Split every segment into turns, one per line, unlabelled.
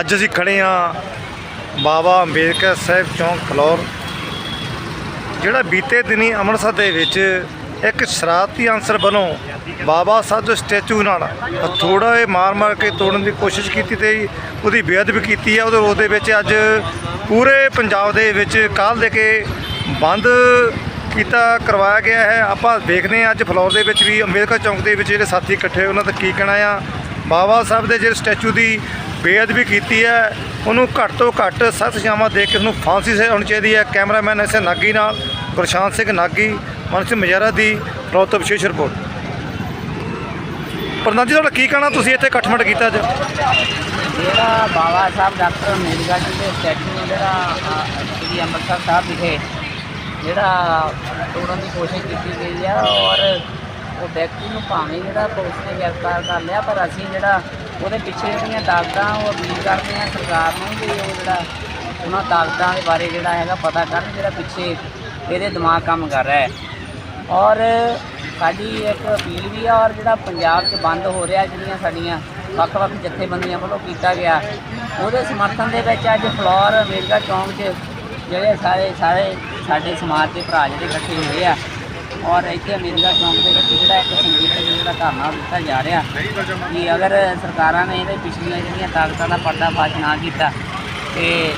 ਅੱਜ ਅਸੀਂ ਖੜੇ ਆ ਬਾਬਾ ਅੰਬੇਦਕਰ ਸਾਹਿਬ ਚੌਂਕ ਫਲੋਰ, ਜਿਹੜਾ ਬੀਤੇ ਦਿਨੀ ਅੰਮ੍ਰਿਤਸਰ ਦੇ ਵਿੱਚ ਇੱਕ ਸ਼ਰਾਰਤੀ ਅਨਸਰ ਵੱਲੋਂ ਬਾਬਾ ਸਾਹਿਬ ਸਟੈਚੂ ਨਾਲ ਥੋੜਾ ਇਹ ਮਾਰ ਮਾਰ ਕੇ ਤੋੜਨ ਦੀ ਕੋਸ਼ਿਸ਼ ਕੀਤੀ ਤੇ ਉਹਦੀ ਬੇਅਦਬੀ ਕੀਤੀ ਹੈ ਉਹਦੇ ਰੋਸ ਦੇ ਵਿੱਚ ਅੱਜ ਪੂਰੇ ਪੰਜਾਬ ਦੇ ਵਿੱਚ ਕਾਲ ਦੇ ਕੇ ਬੰਦ ਕੀਤਾ, ਕਰਵਾਇਆ ਗਿਆ ਹੈ। ਆਪਾਂ ਦੇਖਦੇ ਹਾਂ ਅੱਜ ਫਲੋਰ ਦੇ ਵਿੱਚ ਵੀ ਅੰਬੇਦਕਰ ਚੌਂਕ ਦੇ ਵਿੱਚ ਜਿਹੜੇ ਸਾਥੀ ਇਕੱਠੇ ਉਹਨਾਂ ਦਾ ਕੀ ਕਹਿਣਾ ਆ। ਬਾਬਾ ਸਾਹਿਬ ਦੇ ਜਿਹੜੇ ਸਟੈਚੂ ਦੀ ਬੇਅਦਬੀ ਕੀਤੀ ਹੈ, ਉਹਨੂੰ ਘੱਟ ਤੋਂ ਘੱਟ ਸਖਤ ਸਜ਼ਾਵਾਂ ਦੇ ਕੇ ਉਹਨੂੰ ਫਾਂਸੀ ਸੇ ਹੋਣੀ ਚਾਹੀਦੀ ਹੈ। ਕੈਮਰਾਮੈਨ ਐਸੇ ਨਾਗੀ ਨਾਲ ਗੁਰਸ਼ਾਂਤ ਸਿੰਘ ਨਾਗੀ ਮਨਸ ਮਜਾਰਾ ਦੀ ਫਲੋਰ ਵਿਸ਼ੇਸ਼ ਰਿਪੋਰਟ। ਪ੍ਰਧਾਨ ਜੀ, ਤੁਹਾਡਾ ਕੀ ਕਹਿਣਾ? ਤੁਸੀਂ ਇੱਥੇ ਇਕੱਠਮਟ ਕੀਤਾ ਅੱਜ।
ਜਿਹੜਾ ਬਾਬਾ ਸਾਹਿਬ ਡਾਕਟਰ ਅੰਬੇਦਕਰ ਜੀ ਦੇ ਸਟੈਚੂ ਜਿਹੜਾ ਸ੍ਰੀ ਅੰਮ੍ਰਿਤਸਰ ਸਾਹਿਬ ਵਿਖੇ ਜਿਹੜਾ ਤੋੜਨ ਦੀ ਕੋਸ਼ਿਸ਼ ਕੀਤੀ ਗਈ ਆ ਔਰ ਉਹ ਵਿਅਕਤੀ ਨੂੰ ਭਾਵੇਂ ਜਿਹੜਾ ਪੁਲਿਸ ਨੇ ਗ੍ਰਿਫਤਾਰ ਕਰ ਲਿਆ, ਪਰ ਅਸੀਂ ਜਿਹੜਾ ਉਹਦੇ ਪਿੱਛੇ ਜਿਹੜੀਆਂ ਤਾਕਤਾਂ ਉਹ ਅਪੀਲ ਕਰਦੇ ਹਾਂ ਸਰਕਾਰ ਨੂੰ ਵੀ ਉਹ ਜਿਹੜਾ ਉਹਨਾਂ ਤਾਕਤਾਂ ਦੇ ਬਾਰੇ ਜਿਹੜਾ ਹੈਗਾ ਪਤਾ ਕਰਨ, ਜਿਹੜਾ ਪਿੱਛੇ ਇਹਦੇ ਦਿਮਾਗ ਕੰਮ ਕਰ ਰਿਹਾ ਹੈ। ਔਰ ਸਾਡੀ ਇੱਕ ਅਪੀਲ ਵੀ ਆ ਔਰ ਜਿਹੜਾ ਪੰਜਾਬ 'ਚ ਬੰਦ ਹੋ ਰਿਹਾ, ਜਿਹੜੀਆਂ ਸਾਡੀਆਂ ਵੱਖ-ਵੱਖ ਜਥੇਬੰਦੀਆਂ ਵੱਲੋਂ ਕੀਤਾ ਗਿਆ, ਉਹਦੇ ਸਮਰਥਨ ਦੇ ਵਿੱਚ ਅੱਜ ਫਲੋਰ ਅਮਰੀਕਾ ਚੌਂਕ 'ਚ ਜਿਹੜੇ ਸਾਰੇ ਸਾਰੇ ਸਾਡੇ ਸਮਾਜ ਦੇ ਭਰਾ ਜਿਹੜੇ ਇਕੱਠੇ ਹੋਏ ਆ ਔਰ ਇੱਥੇ ਅਮਰੀਕਾ ਚੌਂਕ ਦੇ ਵਿੱਚ ਜਿਹੜਾ ਇੱਕ ਸੰਗੀਤ ਜਿਹੜਾ ਧਰਨਾ ਦਿੱਤਾ ਜਾ ਰਿਹਾ, ਕਿ ਅਗਰ ਸਰਕਾਰਾਂ ਨੇ ਇਹਦੇ ਪਿਛਲੀਆਂ ਜਿਹੜੀਆਂ ਤਾਕਤਾਂ ਦਾ ਪਰਦਾਫਾਸ਼ ਨਾ ਕੀਤਾ, ਤੇ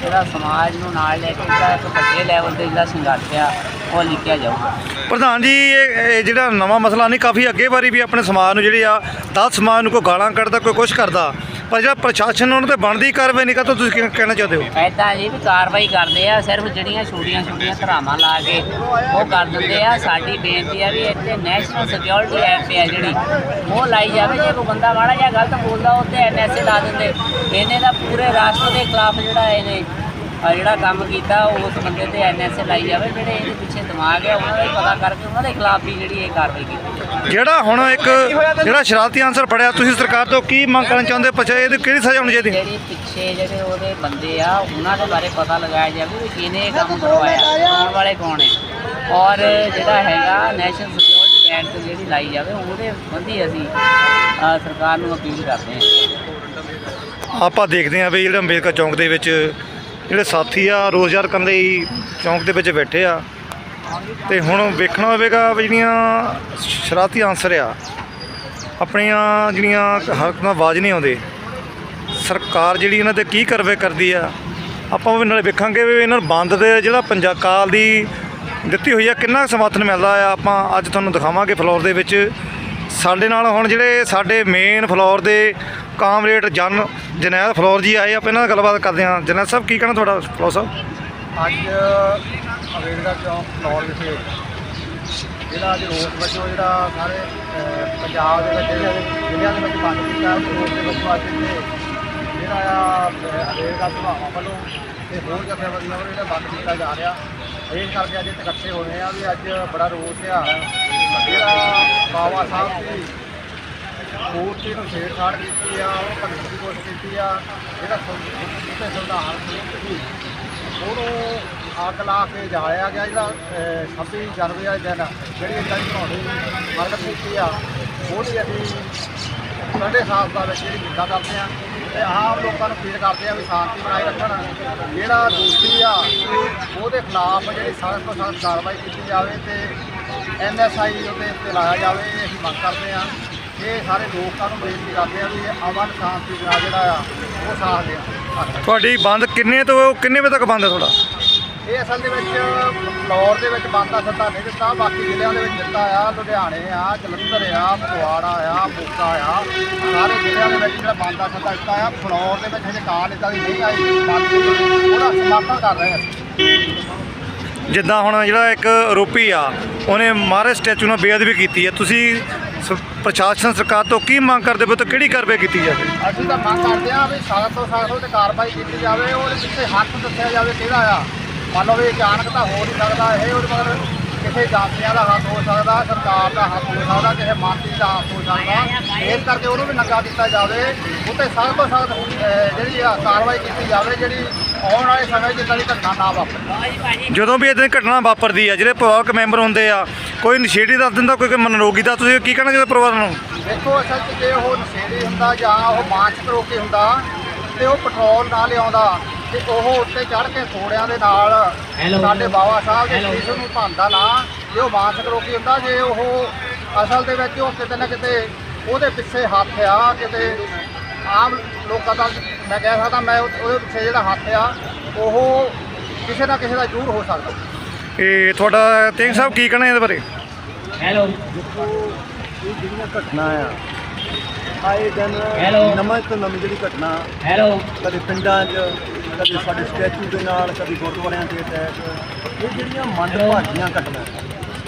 ਜਿਹੜਾ ਸਮਾਜ ਨੂੰ ਨਾਲ ਲੈ ਕੇ ਜਿਹੜਾ ਇੱਕ ਵੱਡੇ ਲੈਵਲ ਤੇ ਜਿਹੜਾ ਸੰਘਰਸ਼ ਆ, ਉਹ ਲਿਖਿਆ ਜਾਊਗਾ।
ਪ੍ਰਧਾਨ ਜੀ, ਇਹ ਇਹ ਜਿਹੜਾ ਨਵਾਂ ਮਸਲਾ ਨਹੀਂ, ਕਾਫੀ ਅੱਗੇ ਵਾਰੀ ਵੀ ਆਪਣੇ ਸਮਾਜ ਨੂੰ ਜਿਹੜੇ ਆ, ਦਸ ਸਮਾਜ ਨੂੰ ਕੋਈ ਗਾਲਾਂ ਕੱਢਦਾ, ਕੋਈ ਕੁਛ ਕਰਦਾ। ਪਰ ਜਿਹੜਾ ਪ੍ਰਸ਼ਾਸਨ ਉਹਨਾਂ ਤੇ ਬਣਦੀ ਕਾਰਵਾਈ ਨਹੀਂ ਕਰਦਾ, ਤੁਸੀਂ ਕੀ ਕਹਿਣਾ ਚਾਹਦੇ ਹੋ?
ਐਦਾਂ ਜੀ ਵੀ ਕਾਰਵਾਈ ਕਰਦੇ ਆ, ਸਿਰਫ ਜਿਹੜੀਆਂ ਛੋਟੀਆਂ ਛੋਟੀਆਂ ਧਰਾਵਾਂ ਲਾ ਕੇ ਉਹ ਕਰ ਦਿੰਦੇ ਆ। ਸਾਡੀ ਬੇਨਤੀ ਆ ਵੀ ਇੱਥੇ ਨੈਸ਼ਨਲ ਸਿਕਿਉਰਿਟੀ ਐਕਟ ਆ ਜਿਹੜੀ, ਉਹ ਲਾਈ ਜਾਵੇ। ਜੇ ਕੋਈ ਬੰਦਾ ਮਾੜਾ ਜਿਹਾ ਗਲਤ ਬੋਲਦਾ, ਉਹ ਤੇ ਐਨਐਸਏ ਲਾ ਦਿੰਦੇ। ਇਹਨੇ ਦਾ ਪੂਰੇ ਰਾਸ਼ਟਰ ਦੇ ਖਿਲਾਫ ਜਿਹੜਾ ਇਹਨੇ ਆ ਜਿਹੜਾ ਕੰਮ ਕੀਤਾ ਉਸ ਬੰਦੇ ਤੇ ਐਨਐਸਏ ਲਾਈ ਜਾਵੇ। ਜਿਹੜੇ ਇਹਦੇ ਪਿੱਛੇ ਦਿਮਾਗ ਹੈ ਉਹਨਾਂ ਦਾ ਹੀ ਪਤਾ ਕਰਕੇ ਉਹਨਾਂ ਦੇ ਖਿਲਾਫ ਵੀ ਜਿਹੜੀ ਇਹ ਕਾਰਵਾਈ ਕੀਤੀ।
ਜਿਹੜਾ ਹੁਣ ਇੱਕ ਜਿਹੜਾ ਸ਼ਰਾਰਤੀ ਅਨਸਰ ਫੜਿਆ ਤੁਸੀਂ ਸਰਕਾਰ ਤੋਂ ਕੀ ਮੰਗ ਕਰਨਾ ਚਾਹੁੰਦੇ? ਹੋ ਪਛਾ ਇਹਦੀ ਕਿਹੜੀ ਸਜ਼ਾ ਹੋਣੀ ਚਾਹੀਦੀ?
ਜਿਹੜੀ ਪਿੱਛੇ ਜਿਹੜੇ ਉਹਦੇ ਬੰਦੇ ਆ ਉਹਨਾਂ ਦੇ ਬਾਰੇ ਪਤਾ ਲਗਾਇਆ ਜਾਵੇ ਵੀ ਕਿਹਨੇ ਇਹ ਕੰਮ ਕਰਵਾਇਆ ਆਉਣ ਵਾਲੇ ਕੌਣ ਹੈ ਔਰ ਜਿਹੜਾ ਹੈਗਾ ਨੈਸ਼ਨਲ ਸਿਕਿਉਰਿਟੀ ਐਕਟ ਜਿਹੜੀ ਲਾਈ ਜਾਵੇ ਉਹਦੇ ਸੰਬੰਧੀ ਅਸੀਂ ਅ, ਸਰਕਾਰ ਨੂੰ ਅਪੀਲ ਕਰਦੇ ਹਾਂ।
ਆਪਾਂ ਦੇਖਦੇ ਹਾਂ ਵੀ ਜਿਹੜੇ ਅੰਬੇਦਕਰ ਚੌਂਕ ਦੇ ਵਿੱਚ ਜਿਹੜੇ ਸਾਥੀ ਆ ਰੋਜ਼ਗਾਰ ਕਰਨ ਲਈ ਚੌਂਕ ਦੇ ਵਿੱਚ ਬੈਠੇ ਆ ਤੇ ਹੁਣ ਵੇਖਣਾ ਹੋਵੇਗਾ ਵੀ ਜਿਹੜੀਆਂ ਸ਼ਰਾਰਤੀ ਆਂਸਰ ਆ, ਆਪਣੀਆਂ ਜਿਹੜੀਆਂ ਹਰਕਤਾਂ ਨਾਲ ਆਵਾਜ਼ ਨਹੀਂ ਆਉਂਦੇ। ਸਰਕਾਰ ਜਿਹੜੀ ਇਹਨਾਂ ਤੇ ਕੀ ਕਾਰਵਾਈ ਕਰਦੀ ਆ, ਆਪਾਂ ਉਹ ਨਾਲੇ ਵੇਖਾਂਗੇ ਵੀ ਇਹਨਾਂ ਨੂੰ ਬੰਦ ਦੇ ਜਿਹੜਾ ਪੰਜਾਬ ਕਾਲ ਦੀ ਦਿੱਤੀ ਹੋਈ ਆ, ਕਿੰਨਾ ਕੁ ਸਮਰਥਨ ਮਿਲਦਾ ਆ, ਆਪਾਂ ਅੱਜ ਤੁਹਾਨੂੰ ਦਿਖਾਵਾਂਗੇ ਫਲੋਰ ਦੇ ਵਿੱਚ। ਸਾਡੇ ਨਾਲ ਹੁਣ ਜਿਹੜੇ ਸਾਡੇ ਮੇਨ ਫਲੋਰ ਦੇ ਕਾਮਰੇਡ ਜਨ ਜਨੈਲ ਫਲੋਰ ਜੀ ਆਏ, ਆਪਾਂ ਇਹਨਾਂ ਨਾਲ ਗੱਲਬਾਤ ਕਰਦੇ ਹਾਂ। ਜਨੈਲ ਸਾਹਿਬ, ਕੀ ਕਹਿਣਾ ਤੁਹਾਡਾ ਫਲੋਰ ਸਾਹਿਬ?
ਅੱਜ ਅਵੇਲਗਾ ਚੌਂਕ ਫਲੋਰ ਵਿਖੇ ਜਿਹੜਾ ਅੱਜ ਰੋਸ ਵਜੋਂ ਜਿਹੜਾ ਸਾਰੇ ਪੰਜਾਬ ਦੇ ਵਿੱਚ ਜਿਹੜੇ ਜ਼ਿਲ੍ਹਿਆਂ ਦੇ ਵਿੱਚ ਬੰਦ ਕੀਤਾ ਉਸ ਰੋਸ ਦੇ ਵਜੋਂ ਅੱਜ ਇੱਥੇ ਜਿਹੜਾ ਆ ਅਵੇਲਗਾ ਸੁਭਾਵਾਂ ਵੱਲੋਂ ਤੇ ਹੋਰ ਜਥੇਬੰਦੀਆਂ ਵੱਲੋਂ ਜਿਹੜਾ ਬੰਦ ਕੀਤਾ ਜਾ ਰਿਹਾ ਇਸ ਕਰਕੇ ਅੱਜ ਇਕੱਠੇ ਹੋਏ ਆ ਵੀ ਅੱਜ ਬੜਾ ਰੋਸ ਆ ਜਿਹੜਾ ਬਾਬਾ ਸਾਹਿਬ ਦੀ ਮੂਰਤੀ ਨੂੰ ਛੇੜਛਾੜ ਕੀਤੀ ਆ ਉਹ ਭੰਨ ਦੀ ਕੋਸ਼ਿਸ਼ ਕੀਤੀ ਆ ਜਿਹੜਾ ਸੁਲਤਾਨ ਸੰਵਿਧਾਨ ਸੀ ਉਹਨੂੰ ਅੱਗ ਲਾ ਕੇ ਜਲਾਇਆ ਗਿਆ ਜਿਹੜਾ ਅਹ, 26 ਜਨਵਰੀ ਵਾਲੇ ਦਿਨ ਜਿਹੜੀ ਇੱਦਾਂ ਦੀ ਘਰੌਣੀ ਮਰਦ ਕੀਤੀ ਆ ਉਹਦੀ ਅਸੀਂ ਸਾਡੇ ਸਾਥ ਦਾ ਵਿੱਚ ਜਿਹੜੀ ਨਿੰਦਾ ਕਰਦੇ ਆ ਤੇ ਆਮ ਲੋਕਾਂ ਨੂੰ ਅਪੀਲ ਕਰਦੇ ਆ ਵੀ ਸ਼ਾਂਤੀ ਬਣਾਈ ਰੱਖਣ। ਜਿਹੜਾ ਦੋਸ਼ੀ ਆ ਉਹਦੇ ਖਿਲਾਫ ਜਿਹੜੀ ਸਖਤ ਤੋਂ ਸਖਤ ਕਾਰਵਾਈ ਕੀਤੀ ਜਾਵੇ ਤੇ ਐਨਐਸਆਈ ਉਹਦੇ ਉੱਤੇ ਲਾਇਆ ਜਾਵੇ ਅਸੀਂ ਮੰਗ ਕਰਦੇ ਆ। ਇਹ ਸਾਰੇ ਲੋਕਾਂ ਨੂੰ ਬੇਨਤੀ ਕਰਦੇ ਆ ਵੀ ਅਮਨ ਸ਼ਾਂਤੀ ਦਾ ਜਿਹੜਾ ਆ ਉਹ ਸਾਥ ਦੇਣ।
ਤੁਹਾਡੀ ਬੰਦ ਕਿੰਨੇ ਤੋਂ, ਕਿੰਨੇ ਵਜੇ ਤੱਕ ਬੰਦ ਹੈ ਤੁਹਾਡਾ?
ਇਹ ਅਸਲ ਦੇ ਵਿੱਚ ਫਲੋਰ ਦੇ ਵਿੱਚ ਬੰਦ ਦਾ ਸੱਦਾ ਨਹੀਂ ਦਿੱਤਾ। ਬਾਕੀ ਜ਼ਿਲ੍ਹਿਆਂ ਦੇ ਵਿੱਚ ਦਿੱਤਾ ਆ, ਲੁਧਿਆਣੇ ਆ, ਜਲੰਧਰ ਆ, ਫਗਵਾੜਾ ਆ, ਮੋਗਾ ਆ। ਸਾਰੇ ਜ਼ਿਲ੍ਹਿਆਂ ਦੇ ਵਿੱਚ ਜਿਹੜਾ ਬੰਦ ਦਾ ਸੱਦਾ ਦਿੱਤਾ ਆ। ਫਲੋਰ ਦੇ ਵਿੱਚ ਹਜੇ ਕਾਲ ਇੱਦਾਂ ਦੀ ਨਹੀਂ ਆਈ। ਬੰਦ ਉਹਦਾ ਸਮਰਥਨ ਕਰ ਰਹੇ ਆ
ਜਿੱਦਾਂ ਹੁਣ ਜਿਹੜਾ ਇੱਕ ਆਰੋਪੀ ਆ, ਉਹਨੇ ਮਹਾਰਾਜ ਸਟੈਚੂ ਨਾਲ ਬੇਅਦਬੀ ਕੀਤੀ ਹੈ ਤੁਸੀਂ ਸ- ਪ੍ਰਸ਼ਾਸਨ ਸਰਕਾਰ ਤੋਂ ਕੀ ਮੰਗ ਕਰਦੇ ਹੋ ਤੇ ਕਿਹੜੀ ਕਾਰਵਾਈ ਕੀਤੀ ਜਾਵੇ?
ਅਸੀਂ ਤਾਂ ਮੰਗ ਕਰਦੇ ਹਾਂ ਵੀ ਸਖਤ ਤੋਂ ਸਖਤ ਉਹਤੇ ਕਾਰਵਾਈ ਕੀਤੀ ਜਾਵੇ, ਉਹਦੇ ਪਿੱਛੇ ਹੱਥ ਦੱਸਿਆ ਜਾਵੇ ਕਿਹੜਾ ਆ। ਮੰਨ ਲਓ ਵੀ ਅਚਾਨਕ ਤਾਂ ਹੋ ਨਹੀਂ ਸਕਦਾ, ਇਹ ਉਹਦੇ ਮਗਰ ਕਿਸੇ ਜਾਤੀਆਂ ਦਾ ਹੱਥ ਹੋ ਸਕਦਾ ਸਰਕਾਰ ਦਾ ਹੱਥ ਹੋ ਸਕਦਾ ਕਿਸੇ ਮੰਤਰੀ ਦਾ ਹੱਥ ਹੋ ਸਕਦਾ। ਇਸ ਕਰਕੇ ਉਹਨੂੰ ਵੀ ਨੰਗਾ ਕੀਤਾ ਜਾਵੇ। ਉੱਤੇ ਸਖਤ ਤੋਂ ਸਖਤ ਜਿਹੜੀ ਆ ਕਾਰਵਾਈ ਕੀਤੀ ਜਾਵੇ ਜਿਹੜੀ ਆਉਣ ਵਾਲੇ ਸਮੇਂ 'ਚ ਇਦਾਂ ਦੀ ਘਟਨਾ ਨਾ ਵਾਪਰੇ।
ਜਦੋਂ ਵੀ ਇਦਾਂ ਦੀ ਘਟਨਾ ਵਾਪਰਦੀ ਆ ਜਿਹੜੇ ਪਰਿਵਾਰਕ ਮੈਂਬਰ ਹੁੰਦੇ ਆ ਕੋਈ ਨਸ਼ੇੜੀ ਦੱਸ ਦਿੰਦਾ ਕੋਈ ਮਨੋਰੋਗੀ ਦਾ ਤੁਸੀਂ ਕੀ ਕਹਿਣਾ ਚਾਹੁੰਦੇ ਪਰਿਵਾਰ ਨੂੰ
ਦੇਖੋ ਅਸਲ 'ਚ ਜੇ ਉਹ ਨਸ਼ੇੜੀ ਹੁੰਦਾ ਜਾਂ ਉਹ ਮਾਨਸਿਕ ਰੋਗੀ ਹੁੰਦਾ ਤੇ ਉਹ ਪੈਟਰੋਲ ਨਾ ਲਿਆਉਂਦਾ ਤੇ ਉਹ ਉੱਤੇ ਚੜ੍ਹ ਕੇ ਘੋੜਿਆਂ ਦੇ ਨਾਲ. ਸਾਡੇ ਬਾਬਾ ਸਾਹਿਬ ਦੇ. ਸਟੇਸ਼ਨ ਨੂੰ ਭੰਦਾ ਨਾ ਤੇ ਉਹ ਮਾਨਸਿਕ ਰੋਗੀ ਹੁੰਦਾ ਜੇ ਉਹ ਅਸਲ ਦੇ ਵਿੱਚ ਉਹ ਕਿਤੇ ਨਾ ਕਿਤੇ ਉਹਦੇ ਪਿੱਛੇ ਹੱਥ ਆ ਕਿਤੇ ਆਮ ਲੋਕਾਂ ਦਾ ਮੈਂ ਕਹਿ ਸਕਦਾ ਮੈਂ ਉਹ- ਉਹਦੇ ਪਿੱਛੇ ਜਿਹੜਾ ਹੱਥ ਆ ਉਹ ਕਿਸੇ ਨਾ ਕਿਸੇ ਦਾ ਜ਼ਰੂਰ ਹੋ ਸਕਦਾ
ਇਹ ਤੁਹਾਡਾ ਸਿੰਘ ਸਾਹਿਬ ਕੀ ਕਹਿਣਾ ਇਹਦੇ ਬਾਰੇ
ਹੈਲੋ
ਦੇਖੋ ਇਹ ਜਿਹੜੀਆਂ ਘਟਨਾ ਆ ਆਏ ਦਿਨ
Hello.
ਨਵਾਂ ਤੋਂ ਨਵੀਂ ਜਿਹੜੀ ਘਟਨਾ
ਹੈਲੋ
ਕਦੇ ਪਿੰਡਾਂ 'ਚ ਕਦੇ ਸਾਡੇ ਸਟੈਚੂ ਦੇ ਨਾਲ ਕਦੇ ਗੁਰਦੁਆਰਿਆਂ ਤੇ ਅਟੈਕ ਇਹ ਜਿਹੜੀਆਂ ਮੰਦਭਾਗੀਆਂ ਘਟਨਾ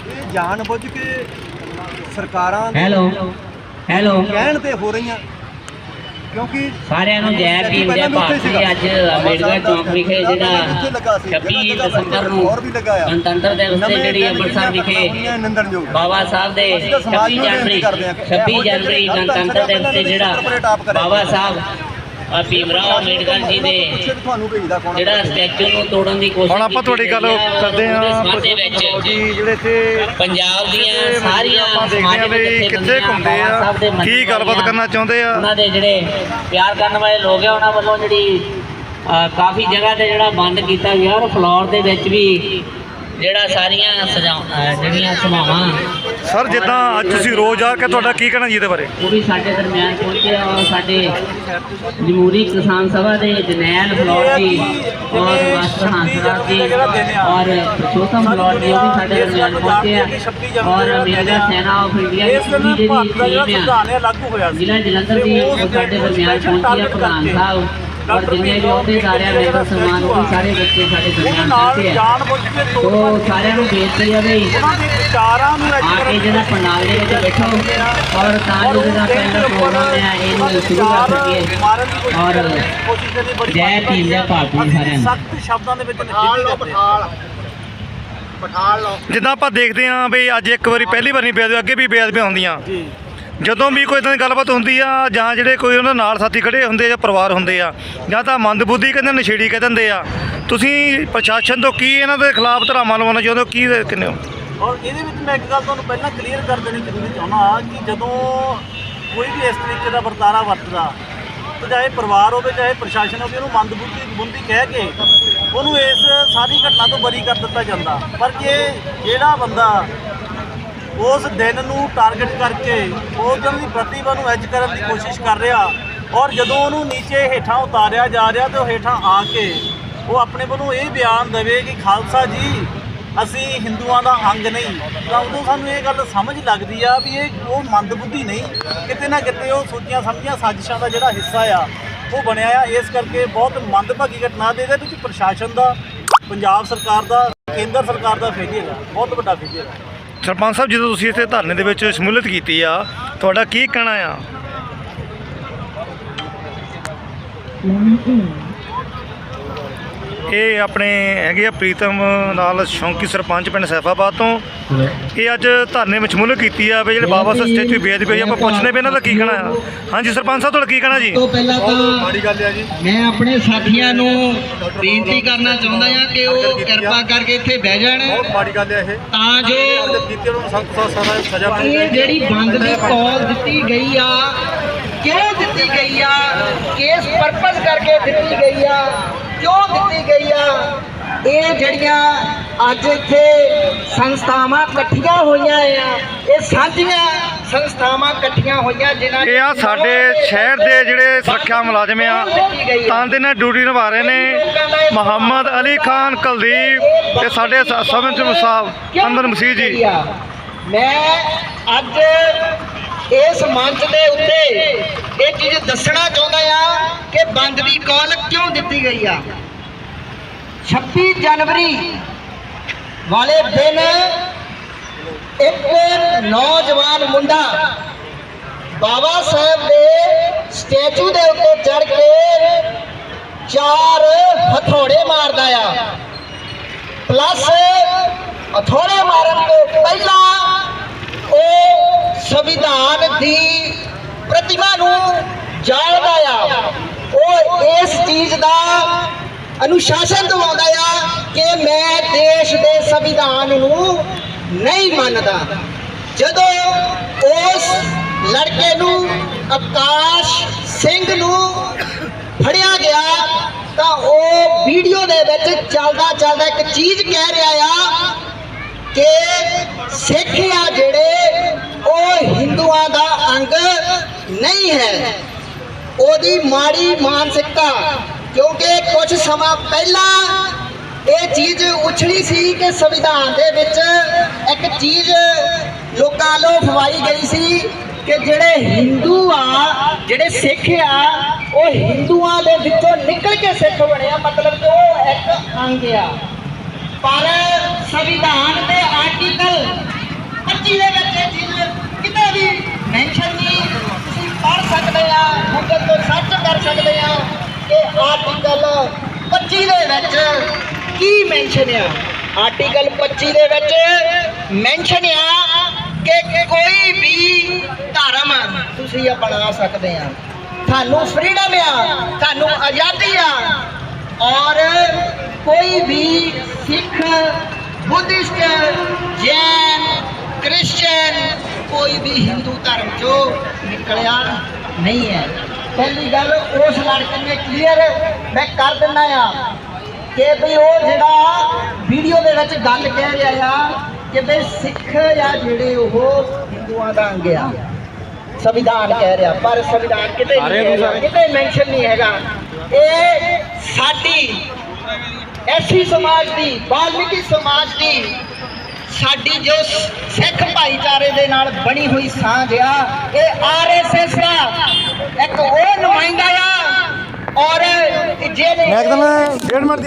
ਇਹ ਜਾਣ ਬੁੱਝ ਕੇ ਸਰਕਾਰਾਂ ਦੇ
ਹੈਲੋ ਹੈਲੋ
ਕਹਿਣ ਤੇ ਹੋ ਰਹੀਆਂ। ਕਿਉਂਕਿ
ਸਾਰਿਆਂ ਨੂੰ ਜੈ ਭੀਮ ਜੈ ਭਾਰਤ। ਅੱਜ ਅੰਬੇਡਕਰ ਚੌਂਕ ਵਿਖੇ ਜਿਹੜਾ
ਇੱਥੇ ਲੱਗਾ ਸੀ,
26
ਜਗ੍ਹਾ ਜਗ੍ਹਾ
ਦਸੰਬਰ ਨੂੰ। ਗਣਤੰਤਰ ਦਿਵਸ ਤੇ ਜਿਹੜੀ ਅੰਮ੍ਰਿਤਸਰ ਵਿਖੇ। ਬਾਬਾ ਸਾਹਿਬ ਦੇ
ਅਸੀਂ ਤਾਂ ਸਮਾਜ
26
ਨੂੰ ਬੇਨਤੀ
ਜਨਵਰੀ
ਕਰਦੇ ਹਾਂ ਕਿ
26
ਇਹੋ ਜਿਹੇ
ਜਨਵਰੀ ਗਣਤੰਤਰ ਦਿਵਸ ਤੇ ਜਿਹੜਾ ਬਾਬਾ। ਸਾਹਿਬ ਅ, ਭੀਮ ਰਾਓ ਅੰਬੇਡਕਰ ਜੀ ਦੇ
ਪਿੱਛੇ ਵੀ ਤੁਹਾਨੂੰ ਭੇਜਦਾ ਕੌਣ
ਜਿਹੜਾ ਸਟੈਚੂ ਨੂੰ ਤੋੜਨ ਦੀ ਕੋਸ਼ਿਸ਼
ਹੁਣ ਆਪਾਂ ਤੁਹਾਡੀ ਗੱਲ ਕਰਦੇ ਹਾਂ।
ਸੰਬੰਧ ਦੇ ਵਿੱਚ
ਜੀ ਜਿਹੜੇ ਇੱਥੇ
ਪੰਜਾਬ ਦੀਆਂ ਸਾਰੀਆਂ
ਆਪਾਂ ਦੇਖਦੇ ਹਾਂ ਵੀ ਕਿੱਥੇ ਘੁੰਮਦੇ ਆ ਕੀ ਗੱਲਬਾਤ ਕਰਨਾ ਚਾਹੁੰਦੇ ਆ?
ਉਹਨਾਂ ਦੇ ਜਿਹੜੇ ਪਿਆਰ ਕਰਨ ਵਾਲੇ ਲੋਕ ਆ ਉਹਨਾਂ ਵੱਲੋਂ ਜਿਹੜੀ ਕਾਫੀ ਜਗ੍ਹਾ ਤੇ ਜਿਹੜਾ ਬੰਦ ਕੀਤਾ ਗਿਆ ਔਰ ਫਲੋਰ ਦੇ ਵਿੱਚ ਵੀ ਜਿਹੜਾ ਸਾਰੀਆਂ ਜਿਹੜੀਆਂ ਸਭਾਵਾਂ
ਸਰ ਜਿੱਦਾਂ ਅੱਜ ਤੁਸੀਂ ਰੋਜ਼ ਆ ਕੇ ਤੁਹਾਡਾ ਕੀ ਕਹਿਣਾ ਜੀ ਇਹਦੇ ਬਾਰੇ?
ਉਹ ਵੀ ਸਾਡੇ ਦਰਮਿਆਨ ਪਹੁੰਚੇ ਔਰ ਸਾਡੇ ਜਮਹੂਰੀ ਕਿਸਾਨ ਸਭਾ ਦੇ ਜਨੈਲ ਫਲੋਰ ਜੀ ਔਰ ਮਾਸਟਰ ਹੰਸਰਾਜ ਜੀ ਔਰ ਪ੍ਰਸ਼ੋਤਮ ਫਲੋਰ ਜੀ ਉਹ ਵੀ ਸਾਡੇ ਦਰਮਿਆਨ ਪਹੁੰਚੇ ਆ। ਔਰ ਮੇਰਾ ਸੈਨਾ ਆਫ ਇੰਡੀਆ ਦੀ ਪੂਰੀ ਜਿਹੜੀ ਟੀਮ ਆ।
ਲਾਗੂ ਹੋਇਆ
ਜ਼ਿਲ੍ਹਾ ਜਲੰਧਰ ਦੀ ਉਹ ਸਾਡੇ ਦਰਮਿਆਨ ਪਹੁੰਚੀ ਆ ਪ੍ਰਧਾਨ ਸਾਹਿਬ। ਔਰ ਜਿੰਨੇ ਵੀ ਅਹੁਦੇਦਾਰ ਆ ਮੇਰਾ ਸਨਮਾਨ ਉਹ ਵੀ ਸਾਰੇ ਬੱਚੇ ਸਾਡੇ ਦਰਮਿਆਨ ਪਹੁੰਚੇ ਆ।
ਜਾਣ ਬੁੱਝ ਕੇ
ਤੋ ਸਾਰਿਆਂ ਨੂੰ ਬੇਨਤੀ ਆ ਵੀ
ਉਹਨਾਂ ਦੇ ਵਿਚਾਰਾਂ ਨੂੰ
ਆ ਕੇ ਜਿਹੜਾ ਪੰਡਾਲ ਦੇ ਵਿੱਚ ਬੈਠੋ ਔਰ ਤਾਂ ਜੋ ਜਿਹੜਾ ਪਹਿਲਾ ਪ੍ਰੋਗਰਾਮ ਹੈ ਇਹਨੂੰ ਸ਼ੁਰੂ ਕਰ ਸਕੀਏ ਔਰ
ਕੋਸ਼ਿਸ਼ ਕਰਨੀ ਬੜੀ
ਜੈ ਭੀਮ ਜੈ ਭਾਰਤ ਜੀ ਸਾਰਿਆਂ ਨੂੰ।
ਸਖਤ ਸ਼ਬਦਾਂ ਦੇ ਵਿੱਚ ਪਠਾਲ ਲਓ ਪਠਾਲ ਪਠਾਲ ਲਓ।
ਜਿੱਦਾਂ ਆਪਾਂ ਦੇਖਦੇ ਹਾਂ ਵੀ ਅੱਜ ਇੱਕ ਵਾਰੀ ਪਹਿਲੀ ਵਾਰ ਨਹੀਂ ਬੇਅਦਬੀ ਅੱਗੇ ਵੀ ਬੇਅਦਬੀਆਂ ਹੁੰਦੀਆਂ।
ਜੀ।
ਜਦੋਂ ਵੀ ਕੋਈ ਇਦਾਂ ਦੀ ਗੱਲਬਾਤ ਹੁੰਦੀ ਆ ਜਾਂ ਜਿਹੜੇ ਕੋਈ ਉਹਨਾਂ ਨਾਲ ਸਾਥੀ ਖੜੇ ਹੁੰਦੇ ਆ ਜਾਂ ਪਰਿਵਾਰ ਹੁੰਦੇ ਆ ਜਾਂ ਤਾਂ ਮੰਦਬੁੱਧੀ ਕਹਿੰਦੇ ਨਸ਼ੇੜੀ ਕਹਿ ਦਿੰਦੇ ਆ, ਤੁਸੀਂ ਪ੍ਰਸ਼ਾਸਨ ਤੋਂ ਕੀ ਇਹਨਾਂ ਦੇ ਖਿਲਾਫ ਧਰਾਵਾਂ ਲਵਾਉਣਾ ਚਾਹੁੰਦੇ ਹੋ? ਕੀ ਕਿੰਨੇ ਹੋ?
ਔਰ ਇਹਦੇ ਵਿੱਚ ਮੈਂ ਇੱਕ ਗੱਲ ਤੁਹਾਨੂੰ ਪਹਿਲਾਂ ਕਲੀਅਰ ਕਰ ਦੇਣੀ ਜ਼ਰੂਰੀ ਚਾਹੁੰਦਾ ਕਿ ਜਦੋਂ ਕੋਈ ਵੀ ਇਸ ਤਰੀਕੇ ਦਾ ਵਰਤਾਰਾ ਵਰਤਦਾ, ਤੇ ਚਾਹੇ ਪਰਿਵਾਰ ਹੋਵੇ, ਚਾਹੇ ਪ੍ਰਸ਼ਾਸਨ ਹੋਵੇ, ਉਹਨੂੰ ਮੰਦਬੁੱਧੀ ਬੁੱਧੀ ਕਹਿ ਕੇ ਉਹਨੂੰ ਇਸ ਸਾਰੀ ਘਟਨਾ ਤੋਂ ਬਰੀ ਕਰ ਦਿੱਤਾ ਜਾਂਦਾ। ਪਰ ਜੇ ਜਿਹੜਾ ਬੰਦਾ ਉਸ ਦਿਨ ਨੂੰ ਟਾਰਗੇਟ ਕਰਕੇ ਉਸ ਦਿਨ ਦੀ ਪ੍ਰਤਿਭਾ ਨੂੰ ਐਜ ਕਰਨ ਦੀ ਕੋਸ਼ਿਸ਼ ਕਰ ਰਿਹਾ ਔਰ ਜਦੋਂ ਉਹਨੂੰ ਨੀਚੇ ਹੇਠਾਂ ਉਤਾਰਿਆ ਜਾ ਰਿਹਾ ਤੇ ਉਹ ਹੇਠਾਂ ਆ ਕੇ ਉਹ ਆਪਣੇ ਵੱਲੋਂ ਇਹ ਬਿਆਨ ਦੇਵੇ ਕਿ ਖਾਲਸਾ ਜੀ, ਅਸੀਂ ਹਿੰਦੂਆਂ ਦਾ ਅੰਗ ਨਹੀਂ। ਤਾਂ ਉਦੋਂ ਸਾਨੂੰ ਇਹ ਗੱਲ ਸਮਝ ਲੱਗਦੀ ਆ ਵੀ ਇਹ ਉਹ ਮੰਦਬੁੱਧੀ ਨਹੀਂ। ਕਿਤੇ ਨਾ ਕਿਤੇ ਉਹ ਸੋਚੀਆਂ ਸਮਝੀਆਂ ਸਾਜ਼ਿਸ਼ਾਂ ਦਾ ਜਿਹੜਾ ਹਿੱਸਾ ਆ, ਉਹ ਬਣਿਆ ਆ। ਇਸ ਕਰਕੇ ਬਹੁਤ ਮੰਦਭਾਗੀ ਘਟਨਾ ਦੇ ਇਹਦੇ ਵਿੱਚ ਪ੍ਰਸ਼ਾਸਨ ਦਾ, ਪੰਜਾਬ ਸਰਕਾਰ ਦਾ, ਕੇਂਦਰ ਸਰਕਾਰ ਦਾ ਫੇਲਿਅਰ ਆ। ਬਹੁਤ ਵੱਡਾ ਫੇਲਿਅਰ ਆ।
ਸਰਪੰਚ ਸਾਹਿਬ, ਜਦੋਂ ਤੁਸੀਂ ਇੱਥੇ ਧਰਨੇ ਦੇ ਵਿੱਚ ਸ਼ਮੂਲੀਅਤ ਕੀਤੀ ਆ, ਤੁਹਾਡਾ ਕੀ ਕਹਿਣਾ ਆ? ਇਹ ਆਪਣੇ ਹੈਗੇ ਆ ਪ੍ਰੀਤਮ ਨਾਲ ਸ਼ੌਂਕੀ ਸਰਪੰਚ ਪਿੰਡ ਸੈਫਾਬਾਦ ਤੋਂ। ਇਹ ਅੱਜ ਧਰਨੇ ਵਿੱਚ ਸ਼ਮੂਲੀਅਤ ਕੀਤੀ ਆ ਵੀ ਜਿਹੜੇ ਬਾਬਾ ਸਾਹਿਬ ਸਟੇਚੂ ਬੇਅਦਬੀ ਹੋਈ ਆਪਾਂ ਪੁੱਛਦੇ ਵੀ ਇਹਨਾਂ ਦਾ ਕੀ ਕਹਿਣਾ ਆ। ਹਾਂਜੀ ਸਰਪੰਚ ਸਾਹਿਬ ਤੁਹਾਡਾ ਕੀ ਕਹਿਣਾ ਜੀ?
ਤੋਂ ਪਹਿਲਾਂ ਤਾਂ
ਮਾੜੀ ਗੱਲ ਹੈ ਜੀ।
ਮੈਂ ਆਪਣੇ ਸਾਥੀਆਂ ਨੂੰ ਬੇਨਤੀ ਕਰਨਾ ਚਾਹੁੰਦਾ ਹਾਂ ਕਿ ਉਹ ਕਿਰਪਾ ਕਰਕੇ ਇੱਥੇ ਬਹਿ ਜਾਣ।
ਬਹੁਤ ਮਾੜੀ ਗੱਲ ਹੈ ਇਹ।
ਤਾਂ ਜੋ
ਕੀਤੇ ਉਹਨਾਂ ਨੂੰ ਸਖਤ ਤੋਂ ਸਜ਼ਾ ਸਜ਼ਾ ਮਿਲਣੀ
ਇਹ
ਚਾਹੀਦੀ ਹੈ।
ਜਿਹੜੀ ਬੰਦ ਦੀ ਕਾਲ ਦਿੱਤੀ ਗਈ ਆ ਕਿਉਂ ਦਿੱਤੀ ਗਈ ਆ? ਕਿਸ ਪਰਪਸ ਕਰਕੇ ਦਿੱਤੀ ਗਈ ਆ? ਕਿਉਂ ਦਿੱਤੀ ਗਈ ਆ? ਇਹ ਜਿਹੜੀਆਂ ਅੱਜ ਇੱਥੇ ਸੰਸਥਾਵਾਂ ਇਕੱਠੀਆਂ ਹੋਈਆਂ ਆ ਇਹ ਸਾਂਝੀਆਂ ਸੰਸਥਾਵਾਂ ਇਕੱਠੀਆਂ ਹੋਈਆਂ ਜਿਨ੍ਹਾਂ
ਇਹ ਆ ਸਾਡੇ ਸ਼ਹਿਰ ਦੇ ਜਿਹੜੇ ਸੁਰੱਖਿਆ ਮੁਲਾਜ਼ਮ ਆ ਤਾਂ ਦੇ ਨਾਲ ਡਿਊਟੀ ਨਿਭਾ ਰਹੇ ਨੇ ਮੁਹੰਮਦ ਅਲੀ ਖਾਨ ਕੁਲਦੀਪ ਤੇ ਸਾਡੇ ਸਬੰਧ ਸਾਹਿਬ ਅੰਦਰ ਮਸੀਹ ਜੀ।
ਮੈਂ ਅੱਜ ਇਸ ਮੰਚ ਦੇ ਉੱਤੇ ਇਹ ਚੀਜ਼ ਦੱਸਣਾ ਚਾਹੁੰਦਾ ਬੰਦ ਦੀ ਕਾਲ ਕਿਉਂ ਦਿੱਤੀ ਗਈ ਆ? 26 ਜਨਵਰੀ ਵਾਲੇ ਦਿਨ ਇੱਕ ਨੌਜਵਾਨ ਮੁੰਡਾ ਬਾਬਾ ਸਾਹਿਬ ਦੇ ਸਟੈਚੂ ਦੇ ਉੱਤੇ ਚੜ ਕੇ ਚਾਰ ਹਥੌੜੇ ਮਾਰਦਾ ਆ। ਪਲੱਸ ਹਥੌੜੇ ਮਾਰਨ ਤੋਂ ਪਹਿਲਾਂ ਉਹ ਸੰਵਿਧਾਨ ਦੀ ਪ੍ਰਤਿਮਾ ਨੂੰ ਜਾਣਦਾ ਆ। ਉਹ ਇਸ ਚੀਜ਼ ਦਾ ਅਨੁਸ਼ਾਸਨ ਦਿਵਾਉਂਦਾ ਆ ਕਿ ਮੈਂ ਦੇਸ਼ ਦੇ ਸੰਵਿਧਾਨ ਨੂੰ ਨਹੀਂ ਮੰਨਦਾ। ਜਦੋਂ ਉਸ ਲੜਕੇ ਨੂੰ ਆਕਾਸ਼ ਸਿੰਘ ਨੂੰ ਫੜਿਆ ਗਿਆ, ਤਾਂ ਉਹ ਵੀਡੀਓ ਦੇ ਵਿੱਚ ਚੱਲਦਾ ਚੱਲਦਾ ਇੱਕ ਚੀਜ਼ ਕਹਿ ਰਿਹਾ ਆ ਕਿ ਸਿੱਖ ਆ ਜਿਹੜੇ, ਉਹ ਹਿੰਦੂਆਂ ਦਾ ਅੰਗ ਨਹੀਂ ਹੈ। ਉਹਦੀ ਮਾੜੀ ਮਾਨਸਿਕਤਾ, ਕਿਉਂਕਿ ਕੁਝ ਸਮਾਂ ਪਹਿਲਾਂ ਇਹ ਚੀਜ਼ ਉਛਲੀ ਸੀ ਕਿ ਸੰਵਿਧਾਨ ਦੇ ਵਿੱਚ ਇੱਕ ਚੀਜ਼ ਲੋਕਾਂ ਵੱਲੋਂ ਫਵਾਈ ਗਈ ਸੀ ਕਿ ਜਿਹੜੇ ਹਿੰਦੂ ਆ, ਜਿਹੜੇ ਸਿੱਖ ਆ, ਉਹ ਹਿੰਦੂਆਂ ਦੇ ਵਿੱਚੋਂ ਨਿਕਲ ਕੇ ਸਿੱਖ ਬਣਿਆ, ਮਤਲਬ ਕਿ ਉਹ ਇੱਕ ਅੰਗ ਆ। ਪਰ ਸੰਵਿਧਾਨ ਦੇ ਆਰਟੀਕਲ 25 ਦੇ ਵਿੱਚ ਇਹ ਚੀਜ਼ ਕਿਤੇ ਵੀ ਮੈਂਸ਼ਨ ਨਹੀਂ ਤੁਸੀਂ ਪੜ੍ਹ ਸਕਦੇ ਆ ਗੂਗਲ ਤੋਂ ਸਰਚ ਕਰ ਸਕਦੇ ਆ ਕਿ ਆਰਟੀਕਲ 25 ਦੇ ਵਿੱਚ ਕੀ ਮੈਂਸ਼ਨ ਆ। ਆਰਟੀਕਲ 25 ਦੇ ਵਿੱਚ ਮੈਂਸ਼ਨ ਆ ਕਿ ਕੋਈ ਵੀ ਧਰਮ ਤੁਸੀਂ ਅਪਣਾ ਸਕਦੇ ਆ। ਤੁਹਾਨੂੰ ਫ੍ਰੀडम ਆ, ਤੁਹਾਨੂੰ ਆਜ਼ਾਦੀ ਆ ਔਰ ਕੋਈ ਵੀ ਸਿੱਖ, ਬੁੱਧਿਸਟ ਜੈਨ ਕ੍ਰਿਸਚੀਅਨ ਕੋਈ ਵੀ ਹਿੰਦੂ ਧਰਮ ਚੋਂ ਨਿਕਲਿਆ ਨਹੀਂ ਹੈ। ਪਹਿਲੀ ਗੱਲ ਉਸ ਲੜਕੇ ਨੇ ਕਲੀਅਰ ਮੈਂ ਕਰ ਦਿੰਦਾ ਆ। ਕਿ ਵੀ ਉਹ ਜਿਹੜਾ ਵੀਡੀਓ ਦੇ ਵਿੱਚ ਗੱਲ ਕਹਿ ਰਿਹਾ ਆ ਕਿ ਵੀ ਸਿੱਖ ਆ ਜਿਹੜੇ ਉਹ ਹਿੰਦੂਆਂ ਦਾ ਅੰਗ ਆ। ਸੰਵਿਧਾਨ ਕਹਿ ਰਿਹਾ ਪਰ ਸੰਵਿਧਾਨ ਕਿਤੇ ਨਹੀਂ ਕਿਤੇ ਮੈਂਸ਼ਨ ਨਹੀਂ ਹੈਗਾ। ਇਹ ਸਾਡੀ ਐਸੀ ਸਮਾਜ ਦੀ ਵਾਲਮੀਕੀ ਸਮਾਜ ਦੀ ਸਾਡੀ ਜੋ ਸਿੱਖ ਭਾਈਚਾਰੇ ਦੇ ਨਾਲ ਬਣੀ ਹੋਈ ਸਾਂਝ ਆ ਇਹ ਆਰਐਸਐਸ ਦਾ ਇੱਕ ਉਹ ਨੁਮਾਇੰਦਾ ਆ। ਔਰ ਜਿਹਨੇ
ਮੈਂ ਇੱਕਦਮ ਡੇਢ ਮਿੰਟ